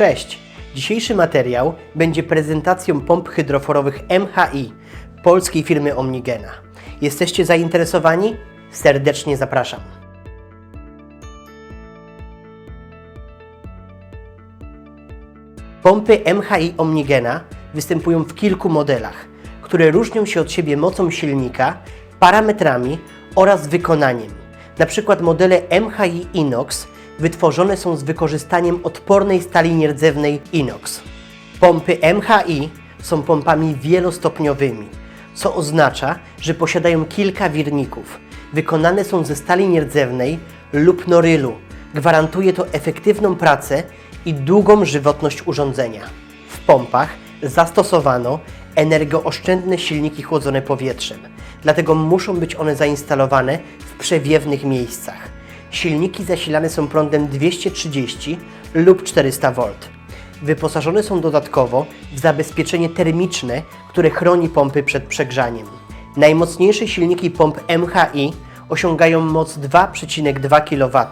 Cześć! Dzisiejszy materiał będzie prezentacją pomp hydroforowych MHI polskiej firmy Omnigena. Jesteście zainteresowani? Serdecznie zapraszam. Pompy MHI Omnigena występują w kilku modelach, które różnią się od siebie mocą silnika, parametrami oraz wykonaniem. Na przykład modele MHI Inox wytworzone są z wykorzystaniem odpornej stali nierdzewnej inox. Pompy MHI są pompami wielostopniowymi, co oznacza, że posiadają kilka wirników. Wykonane są ze stali nierdzewnej lub norylu. Gwarantuje to efektywną pracę i długą żywotność urządzenia. W pompach zastosowano energooszczędne silniki chłodzone powietrzem, dlatego muszą być one zainstalowane w przewiewnych miejscach. Silniki zasilane są prądem 230 lub 400 V. Wyposażone są dodatkowo w zabezpieczenie termiczne, które chroni pompy przed przegrzaniem. Najmocniejsze silniki pomp MHI osiągają moc 2,2 kW,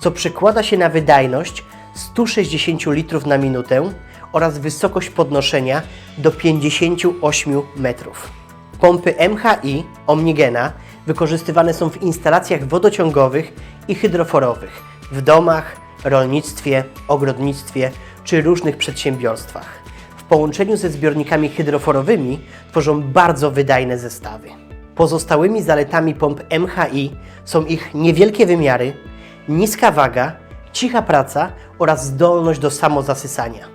co przekłada się na wydajność 160 litrów na minutę oraz wysokość podnoszenia do 58 metrów. Pompy MHI Omnigena wykorzystywane są w instalacjach wodociągowych i hydroforowych w domach, rolnictwie, ogrodnictwie czy różnych przedsiębiorstwach. W połączeniu ze zbiornikami hydroforowymi tworzą bardzo wydajne zestawy. Pozostałymi zaletami pomp MHI są ich niewielkie wymiary, niska waga, cicha praca oraz zdolność do samozasysania.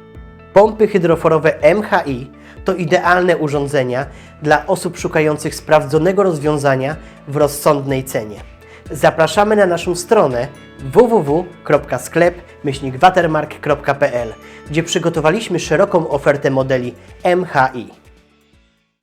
Pompy hydroforowe MHI to idealne urządzenia dla osób szukających sprawdzonego rozwiązania w rozsądnej cenie. Zapraszamy na naszą stronę www.sklep-watermark.pl, gdzie przygotowaliśmy szeroką ofertę modeli MHI.